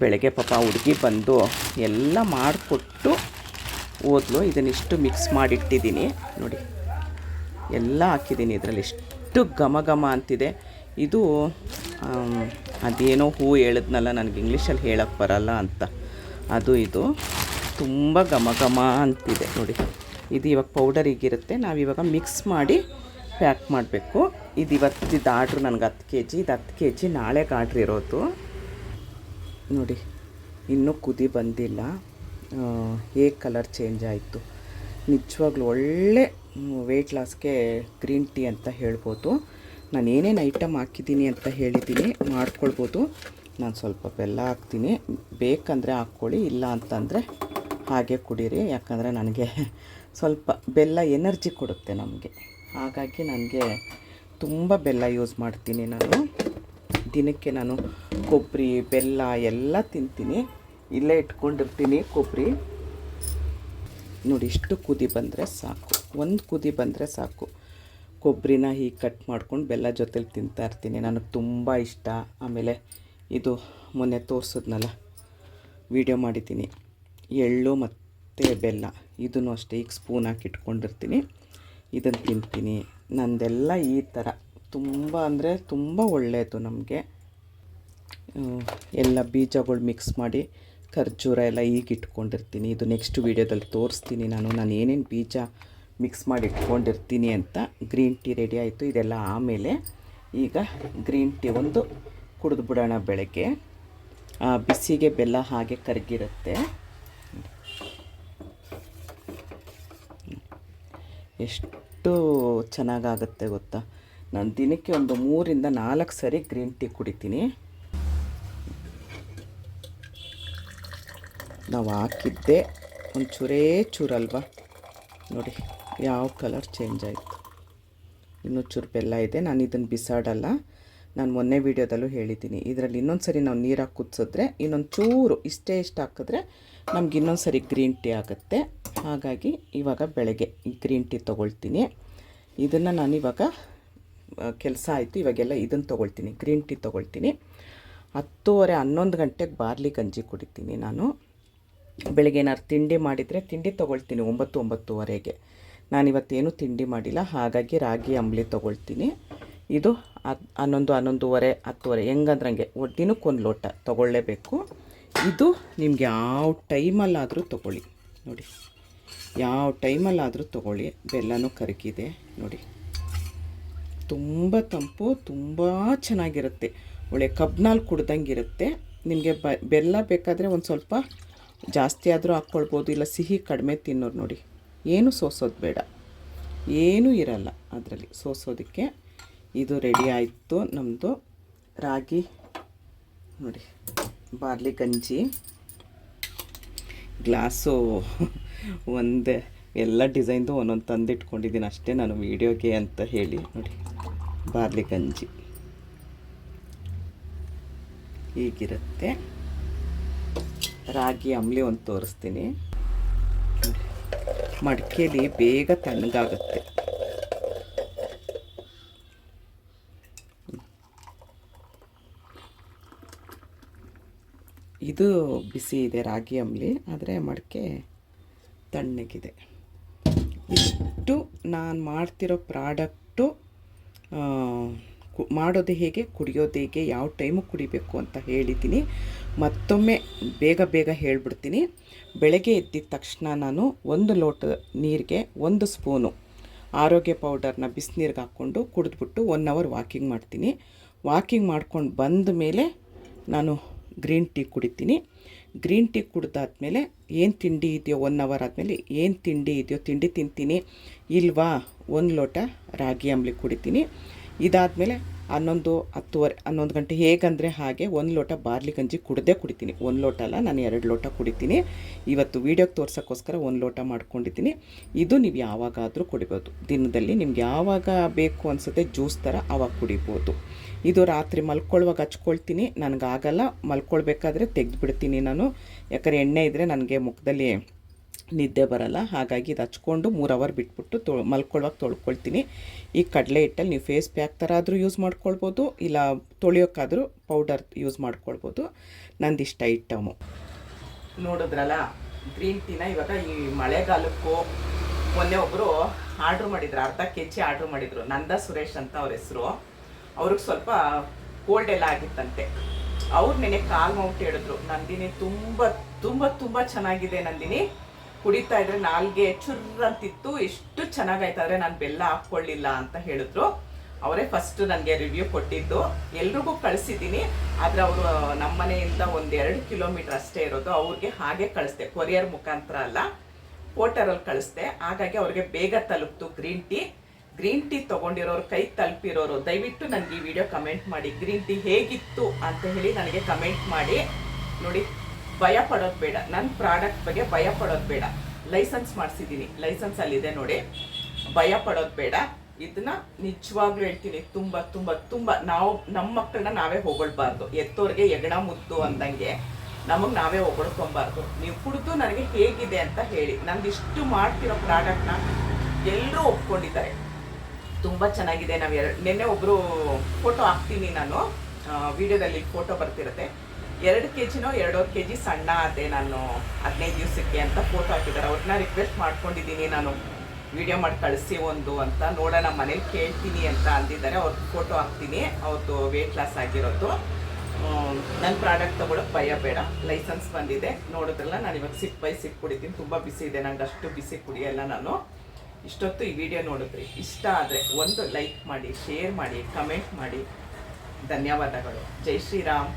ಬೆಳಗ್ಗೆ ಪಾಪ ಹುಡುಗಿ ಬಂದು ಎಲ್ಲ ಮಾಡಿಕೊಟ್ಟು ಓದ್ಲು ಇದನ್ನಿಷ್ಟು ಮಿಕ್ಸ್ ಮಾಡಿಟ್ಟಿದ್ದೀನಿ. ನೋಡಿ, ಎಲ್ಲ ಹಾಕಿದ್ದೀನಿ ಇದರಲ್ಲಿ. ಎಷ್ಟು ಘಮ ಘಮ ಅಂತಿದೆ. ಇದು ಅದೇನೋ ಹೂ ಹೇಳಿದ್ನಲ್ಲ, ನನಗೆ ಇಂಗ್ಲೀಷಲ್ಲಿ ಹೇಳಕ್ಕೆ ಬರಲ್ಲ ಅಂತ. ಅದು ಇದು. ತುಂಬ ಘಮ ಘಮ ಅಂತಿದೆ. ನೋಡಿ, ಇದು ಇವಾಗ ಪೌಡರ್ ನಾವು ಇವಾಗ ಮಿಕ್ಸ್ ಮಾಡಿ ಪ್ಯಾಕ್ ಮಾಡಬೇಕು. ಇದು ಇವತ್ತಿದ್ದು ಆರ್ಡ್ರ್ ನನಗೆ ಹತ್ತು ಕೆ ಜಿ, ಇದು ಹತ್ತು ಕೆ ಜಿ ನಾಳೆಗೆ ಆರ್ಡ್ರ್ ಇರೋದು. ನೋಡಿ, ಇನ್ನೂ ಕುದಿ ಬಂದಿಲ್ಲ. ಹೇಗೆ ಕಲರ್ ಚೇಂಜ್ ಆಯಿತು. ನಿಜವಾಗ್ಲೂ ಒಳ್ಳೆ ವೆಯ್ಟ್ ಲಾಸ್ಗೆ ಗ್ರೀನ್ ಟೀ ಅಂತ ಹೇಳ್ಬೋದು. ನಾನು ಏನೇನು ಐಟಮ್ ಹಾಕಿದ್ದೀನಿ ಅಂತ ಹೇಳಿದ್ದೀನಿ, ಮಾಡ್ಕೊಳ್ಬೋದು. ನಾನು ಸ್ವಲ್ಪ ಬೆಲ್ಲ ಹಾಕ್ತೀನಿ. ಬೇಕಂದರೆ ಹಾಕ್ಕೊಳ್ಳಿ, ಇಲ್ಲ ಅಂತಂದರೆ ಹಾಗೆ ಕುಡೀರಿ. ಯಾಕಂದರೆ ನನಗೆ ಸ್ವಲ್ಪ ಬೆಲ್ಲ ಎನರ್ಜಿ ಕೊಡುತ್ತೆ ನಮಗೆ. ಹಾಗಾಗಿ ನನಗೆ ತುಂಬ ಬೆಲ್ಲ ಯೂಸ್ ಮಾಡ್ತೀನಿ ನಾನು. ದಿನಕ್ಕೆ ನಾನು ಕೊಬ್ಬರಿ, ಬೆಲ್ಲ ಎಲ್ಲ ತಿಂತೀನಿ. ಇಲ್ಲೇ ಇಟ್ಕೊಂಡಿರ್ತೀನಿ ಕೊಬ್ಬರಿ. ನೋಡಿ, ಇಷ್ಟು ಕುದಿ ಬಂದರೆ ಸಾಕು. ಒಂದು ಕುದಿ ಬಂದರೆ ಸಾಕು. ಕೊಬ್ಬರಿನ ಹೀಗೆ ಕಟ್ ಮಾಡ್ಕೊಂಡು ಬೆಲ್ಲ ಜೊತೇಲಿ ತಿಂತಾ ಇರ್ತೀನಿ. ನನಗೆ ತುಂಬ ಇಷ್ಟ. ಆಮೇಲೆ ಇದು ಮೊನ್ನೆ ತೋರಿಸಿದ್ನಲ್ಲ, ವಿಡಿಯೋ ಮಾಡಿದ್ದೀನಿ. ಎಳ್ಳು ಮತ್ತು ಬೆಲ್ಲ. ಇದನ್ನು ಅಷ್ಟೇ, ಈಗ ಸ್ಪೂನ್ ಹಾಕಿ ಇಟ್ಕೊಂಡಿರ್ತೀನಿ. ಇದನ್ನು ತಿಂತೀನಿ. ನಂದೆಲ್ಲ ಈ ಥರ ತುಂಬ ಅಂದರೆ ತುಂಬ ಒಳ್ಳೆಯದು ನಮಗೆ. ಎಲ್ಲ ಬೀಜಗಳು ಮಿಕ್ಸ್ ಮಾಡಿ ಖರ್ಜೂರ ಎಲ್ಲ ಈಗ ಇಟ್ಕೊಂಡಿರ್ತೀನಿ. ಇದು ನೆಕ್ಸ್ಟ್ ವೀಡಿಯೋದಲ್ಲಿ ತೋರಿಸ್ತೀನಿ ನಾನು. ನಾನು ಏನೇನು ಬೀಜ ಮಿಕ್ಸ್ ಮಾಡಿ ಇಟ್ಕೊಂಡಿರ್ತೀನಿ ಅಂತ ಗ್ರೀನ್ ಟೀ ರೆಡಿ ಆಯಿತು. ಇದೆಲ್ಲ ಆಮೇಲೆ ಈಗ ಗ್ರೀನ್ ಟೀ ಒಂದು ಕುಡಿದು ಬಿಡೋಣ ಬೆಳಗ್ಗೆ. ಬಿಸಿಗೆ ಬೆಲ್ಲ ಹಾಗೆ ಕರಗಿರುತ್ತೆ. ಎಷ್ಟು ಚೆನ್ನಾಗಾಗುತ್ತೆ ಗೊತ್ತಾ? ನಾನು ದಿನಕ್ಕೆ ಒಂದು ಮೂರಿಂದ ನಾಲ್ಕು ಸರಿ ಗ್ರೀನ್ ಟೀ ಕುಡಿತೀನಿ. ನಾವು ಹಾಕಿದ್ದೆ ಒಂಚೂರೇ ಚೂರಲ್ವ? ನೋಡಿ, ಯಾವ ಕಲರ್ ಚೇಂಜ್ ಆಯಿತು. ಇನ್ನೂ ಚೂರು ಬೆಲ್ಲ ಇದೆ, ನಾನು ಇದನ್ನು ಬಿಸಾಡಲ್ಲ. ನಾನು ಮೊನ್ನೆ ವೀಡಿಯೋದಲ್ಲೂ ಹೇಳಿದ್ದೀನಿ. ಇದರಲ್ಲಿ ಇನ್ನೊಂದು ಸರಿ ನಾವು ನೀರಾಗಿ ಕುದಿಸಿದ್ರೆ, ಇನ್ನೊಂದು ಚೂರು ಇಷ್ಟೇ ಇಷ್ಟು ಹಾಕಿದ್ರೆ ನಮ್ಗೆ ಇನ್ನೊಂದು ಸರಿ ಗ್ರೀನ್ ಟೀ ಆಗುತ್ತೆ. ಹಾಗಾಗಿ ಇವಾಗ ಬೆಳಗ್ಗೆ ಈ ಗ್ರೀನ್ ಟೀ ತೊಗೊಳ್ತೀನಿ. ಇದನ್ನು ನಾನು ಇವಾಗ ಕೆಲಸ ಆಯಿತು, ಇವಾಗೆಲ್ಲ ಇದನ್ನು ತೊಗೊಳ್ತೀನಿ, ಗ್ರೀನ್ ಟೀ ತೊಗೊಳ್ತೀನಿ. ಹತ್ತುವರೆ ಹನ್ನೊಂದು ಗಂಟೆಗೆ ಬಾರ್ಲಿ ಗಂಜಿ ಕುಡಿತೀನಿ ನಾನು. ಬೆಳಗ್ಗೆ ಏನಾದ್ರು ತಿಂಡಿ ಮಾಡಿದರೆ ತಿಂಡಿ ತೊಗೊಳ್ತೀನಿ ಒಂಬತ್ತು, ಒಂಬತ್ತುವರೆಗೆ. ನಾನು ಇವತ್ತೇನು ತಿಂಡಿ ಮಾಡಿಲ್ಲ, ಹಾಗಾಗಿ ರಾಗಿ, ಅಂಬ್ಲಿ ತೊಗೊಳ್ತೀನಿ. ಇದು ಹನ್ನೊಂದು, ಹನ್ನೊಂದುವರೆ, ಹತ್ತುವರೆ ಹೆಂಗಂದ್ರಂಗೆ ದಿನಕ್ಕೊಂದು ಲೋಟ ತೊಗೊಳ್ಳೇಬೇಕು. ಇದು ನಿಮ್ಗೆ ಯಾವ ಟೈಮಲ್ಲಾದರೂ ತೊಗೊಳ್ಳಿ, ನೋಡಿ. ಯಾವ ಟೈಮಲ್ಲಾದರೂ ತೊಗೊಳ್ಳಿ. ಬೆಲ್ಲನೂ ಕರಗಿದೆ. ನೋಡಿ. ತುಂಬ ತಂಪು, ತುಂಬ ಚೆನ್ನಾಗಿರುತ್ತೆ. ಒಳ್ಳೆ ಕಬ್ನಲ್ಲಿ ಕುಡ್ದಂಗಿರುತ್ತೆ. ನಿಮಗೆ ಬ, ಬೆಲ್ಲ ಬೇಕಾದರೆ ಒಂದು ಸ್ವಲ್ಪ ಜಾಸ್ತಿ ಆದರೂ ಹಾಕ್ಕೊಳ್ಬೋದು, ಇಲ್ಲ ಸಿಹಿ ಕಡಿಮೆ ತಿನ್ನೋರು ನೋಡಿ. ಏನು ಸೋಸೋದು ಬೇಡ. ಏನೂ ಇರಲ್ಲ ಅದರಲ್ಲಿ ಸೋಸೋದಕ್ಕೆ. ಇದು ರೆಡಿ ಆಯಿತು ನಮ್ಮದು ರಾಗಿ. ನೋಡಿ, ಬಾರ್ಲಿ ಗಂಜಿ. ಗ್ಲಾಸು ಒಂದು ಎಲ್ಲ ಡಿಸೈನ್ದು ಒಂದೊಂದು ತಂದಿಟ್ಕೊಂಡಿದ್ದೀನಿ ಅಷ್ಟೇ ನಾನು ವೀಡಿಯೋಗೆ ಅಂತ ಹೇಳಿ ನೋಡಿ. ಬಾರ್ಲಿ ಗಂಜಿ. ಹೀಗಿರುತ್ತೆ. ರಾಗಿ ಅಂಬ್ಲಿ ಒಂದು ತೋರಿಸ್ತೀನಿ. ಮಡಿಕೆಲಿ ಬೇಗ ತಣ್ಣಗಾಗುತ್ತೆ. ಇದು ಬಿಸಿ ಇದೆ ರಾಗಿ ಅಂಬ್ಲಿ, ಆದರೆ ಮಡಿಕೆ ತಣ್ಣಗಿದೆ ಇಷ್ಟು ನಾನು ಮಾಡ್ತಿರೋ ಪ್ರಾಡಕ್ಟು ಮಾಡೋದು ಹೇಗೆ, ಕುಡಿಯೋದು ಹೇಗೆ, ಯಾವ ಟೈಮು ಕುಡಿಬೇಕು ಅಂತ ಹೇಳಿದ್ದೀನಿ. ಮತ್ತೊಮ್ಮೆ ಬೇಗ ಬೇಗ ಹೇಳಿಬಿಡ್ತೀನಿ. ಬೆಳಗ್ಗೆ ಎದ್ದಿದ ತಕ್ಷಣ ನಾನು ಒಂದು ಲೋಟ ನೀರಿಗೆ ಒಂದು ಸ್ಪೂನು ಆರೋಗ್ಯ ಪೌಡರ್ನ ಬಿಸಿನೀರಿಗೆ ಹಾಕ್ಕೊಂಡು ಕುಡಿದ್ಬಿಟ್ಟು ಒನ್ ಅವರ್ ವಾಕಿಂಗ್ ಮಾಡ್ತೀನಿ. ವಾಕಿಂಗ್ ಮಾಡ್ಕೊಂಡು ಬಂದ ಮೇಲೆ ನಾನು ಗ್ರೀನ್ ಟೀ ಕುಡಿತೀನಿ. ಗ್ರೀನ್ ಟೀ ಕುಡ್ದಾದ್ಮೇಲೆ ಏನು ತಿಂಡಿ ಇದೆಯೋ ಒನ್ ಅವರ್ ಆದಮೇಲೆ ಏನು ತಿಂಡಿ ಇದೆಯೋ ತಿಂಡಿ ತಿಂತೀನಿ. ಇಲ್ವಾ? ಒಂದು ಲೋಟ ರಾಗಿ ಅಂಬ್ಲಿ ಕುಡಿತೀನಿ. ಇದಾದಮೇಲೆ ಹನ್ನೊಂದು ಹತ್ತುವರೆ, ಹನ್ನೊಂದು ಗಂಟೆ ಹೇಗಂದರೆ ಹಾಗೆ ಒಂದು ಲೋಟ ಬಾರ್ಲಿ ಗಂಜಿ ಕುಡ್ದೇ ಕುಡಿತೀನಿ. ಒಂದು ಲೋಟ ಅಲ್ಲ, ನಾನು ಎರಡು ಲೋಟ ಕುಡಿತೀನಿ. ಇವತ್ತು ವೀಡಿಯೋಗೆ ತೋರ್ಸೋಕ್ಕೋಸ್ಕರ ಒಂದು ಲೋಟ ಮಾಡ್ಕೊಂಡಿದ್ದೀನಿ. ಇದು ನೀವು ಯಾವಾಗಾದರೂ ಕುಡಿಬೋದು. ದಿನದಲ್ಲಿ ನಿಮ್ಗೆ ಯಾವಾಗ ಬೇಕು ಅನಿಸುತ್ತೆ ಜ್ಯೂಸ್ ಥರ ಆವಾಗ ಕುಡಿಬೋದು. ಇದು ರಾತ್ರಿ ಮಲ್ಕೊಳ್ಳುವಾಗ ಹಚ್ಕೊಳ್ತೀನಿ. ನನಗಾಗಲ್ಲ. ಮಲ್ಕೊಳ್ಬೇಕಾದ್ರೆ ತೆಗೆದುಬಿಡ್ತೀನಿ ನಾನು. ಯಾಕಂದರೆ ಎಣ್ಣೆ ಇದ್ದರೆ ನನಗೆ ಮುಖದಲ್ಲಿ ನಿದ್ದೆ ಬರಲ್ಲ. ಹಾಗಾಗಿ ಇದು ಹಚ್ಕೊಂಡು ಮೂರು ಅವರ್ ಬಿಟ್ಬಿಟ್ಟು ತೊ ಮಲ್ಕೊಳ್ಳುವಾಗ ತೊಳ್ಕೊಳ್ತೀನಿ. ಈ ಕಡಲೆ ಹಿಟ್ಟಲ್ಲಿ ನೀವು ಫೇಸ್ ಪ್ಯಾಕ್ ಥರ ಆದರೂ ಯೂಸ್ ಮಾಡ್ಕೊಳ್ಬೋದು. ಇಲ್ಲ ತೊಳೆಯೋಕ್ಕಾದರೂ ಪೌಡರ್ ಯೂಸ್ ಮಾಡ್ಕೊಳ್ಬೋದು. ನಂದು ಇಷ್ಟ ಐಟಮು ನೋಡಿದ್ರಲ್ಲ ಗ್ರೀನ್ ಟೀನ ಇವಾಗ ಈ ಮಳೆಗಾಲಕ್ಕೂ ಮೊನ್ನೆ ಒಬ್ಬರು ಆರ್ಡ್ರ್ ಮಾಡಿದ್ರು. ಅರ್ಧ ಕೆ ಜಿ ಆರ್ಡ್ರ್ ಮಾಡಿದ್ರು. ನಂದ ಸುರೇಶ್ ಅಂತ ಅವ್ರ ಹೆಸರು. ಅವ್ರಿಗೆ ಸ್ವಲ್ಪ ಕೋಲ್ಡ್ ಎಲ್ಲ ಆಗಿತ್ತಂತೆ. ಅವ್ರು ನೆನೆ ಕಾಲ್ ಮೌಂಟ್ ಹೇಳಿದ್ರು, ನಂದಿನಿ ತುಂಬ ತುಂಬ ತುಂಬ ಚೆನ್ನಾಗಿದೆ ನಂದಿನಿ. ಕುಡಿತಾ ಇದ್ರೆ ನಾಲ್ಗೆ ಚುರ್ ಅಂತಿತ್ತು ಎಷ್ಟು ಚೆನ್ನಾಗಾಯ್ತಾದ್ರೆ ನಾನು ಬೆಲ್ಲ ಹಾಕ್ಕೊಳ್ಳಿಲ್ಲ ಅಂತ ಹೇಳಿದ್ರು. ಅವರೇ ಫಸ್ಟ್ ನನಗೆ ರಿವ್ಯೂ ಕೊಟ್ಟಿದ್ದು. ಎಲ್ರಿಗೂ ಕಳಿಸಿದ್ದೀನಿ. ಆದರೆ ಅವರು ನಮ್ಮ ಮನೆಯಿಂದ ಒಂದು ಎರಡು ಕಿಲೋಮೀಟರ್ ಅಷ್ಟೇ ಇರೋದು. ಅವ್ರಿಗೆ ಹಾಗೆ ಕಳಿಸ್ದೆ. ಕೊರಿಯರ್ ಮುಖಾಂತರ ಅಲ್ಲ ಪೋರ್ಟರಲ್ಲಿ ಕಳಿಸ್ದೆ. ಹಾಗಾಗಿ ಅವ್ರಿಗೆ ಬೇಗ ತಲುಪ್ತು ಗ್ರೀನ್ ಟೀ. ಗ್ರೀನ್ ಟೀ ತೊಗೊಂಡಿರೋರು, ಕೈ ತಲುಪಿರೋರು, ದಯವಿಟ್ಟು ನನಗೆ ಈ ವಿಡಿಯೋ ಕಮೆಂಟ್ ಮಾಡಿ. ಗ್ರೀನ್ ಟೀ ಹೇಗಿತ್ತು ಅಂತ ಹೇಳಿ ನನಗೆ ಕಮೆಂಟ್ ಮಾಡಿ. ನೋಡಿ, ಭಯ ಪಡೋದು ಬೇಡ. ನನ್ನ ಪ್ರಾಡಕ್ಟ್ ಬಗ್ಗೆ ಭಯ ಪಡೋದು ಬೇಡ. ಲೈಸೆನ್ಸ್ ಮಾಡಿಸಿದ್ದೀನಿ. ಲೈಸೆನ್ಸ್ ಅಲ್ಲಿದೆ ನೋಡಿ. ಭಯ ಪಡೋದು ಬೇಡ. ಇದನ್ನ ನಿಜವಾಗ್ಲೂ ಹೇಳ್ತೀನಿ, ತುಂಬ ತುಂಬ ತುಂಬ. ನಾವು ನಮ್ಮ ಮಕ್ಕಳನ್ನ ನಾವೇ ಹೊಗಳ್ಬಾರ್ದು. ಎತ್ತೋರಿಗೆ ಎಗಣ ಮುದ್ದು ಅಂದಂಗೆ ನಮಗೆ ನಾವೇ ಹೊಗಳ್ಕೊಬಾರ್ದು. ನೀವು ಕುಡಿದು ನನಗೆ ಹೇಗಿದೆ ಅಂತ ಹೇಳಿ. ನಂದು ಇಷ್ಟು ಮಾಡ್ತಿರೋ ಪ್ರಾಡಕ್ಟ್ನ ಎಲ್ಲರೂ ಒಪ್ಕೊಂಡಿದ್ದಾರೆ. ತುಂಬ ಚೆನ್ನಾಗಿದೆ. ನಾವು ಎರಡು, ನಿನ್ನೆ ಒಬ್ಬರು ಫೋಟೋ ಹಾಕ್ತೀನಿ ನಾನು. ವಿಡಿಯೋದಲ್ಲಿ ಫೋಟೋ ಬರ್ತಿರುತ್ತೆ. ಎರಡು ಕೆ ಜಿನೋ ಎರಡೂವರೆ ಕೆ ಜಿ ಸಣ್ಣ ಅದೇ ನಾನು ಹದಿನೈದು ದಿವಸಕ್ಕೆ ಅಂತ ಫೋಟೋ ಹಾಕಿದ್ದಾರೆ. ಅವ್ರನ್ನ ರಿಕ್ವೆಸ್ಟ್ ಮಾಡ್ಕೊಂಡಿದ್ದೀನಿ ನಾನು. ವಿಡಿಯೋ ಮಾಡಿ ಕಳಿಸಿ ಒಂದು ಅಂತ. ನೋಡೋಣ, ಮನೇಲಿ ಕೇಳ್ತೀನಿ ಅಂತ ಅಂದಿದ್ದಾರೆ. ಅವ್ರ ಫೋಟೋ ಹಾಕ್ತೀನಿ. ಅವ್ರದ್ದು ವೆಯ್ಟ್ ಲಾಸ್ ಆಗಿರೋದು. ನನ್ನ ಪ್ರಾಡಕ್ಟ್ ತೊಗೊಳಕ್ಕೆ ಭಯ ಬೇಡ. ಲೈಸೆನ್ಸ್ ಬಂದಿದೆ. ನೋಡೋದ್ರಲ್ಲ ನಾನು ಇವಾಗ ಸಿಪ್ಪೈ ಬೈ ಸಿಪ್ ಕುಡಿತೀನಿ ತುಂಬ ಬಿಸಿ ಇದೆ. ನಂಗೆ ಅಷ್ಟು ಬಿಸಿ ಕುಡಿಯಲ್ಲ ನಾನು. ಇಷ್ಟೊತ್ತು ಈ ವಿಡಿಯೋ ನೋಡಿದ್ರಿ. ಇಷ್ಟ ಆದರೆ ಒಂದು ಲೈಕ್ ಮಾಡಿ ಶೇರ್ ಮಾಡಿ ಕಮೆಂಟ್ ಮಾಡಿ. ಧನ್ಯವಾದಗಳು. ಜೈ ಶ್ರೀರಾಮ್.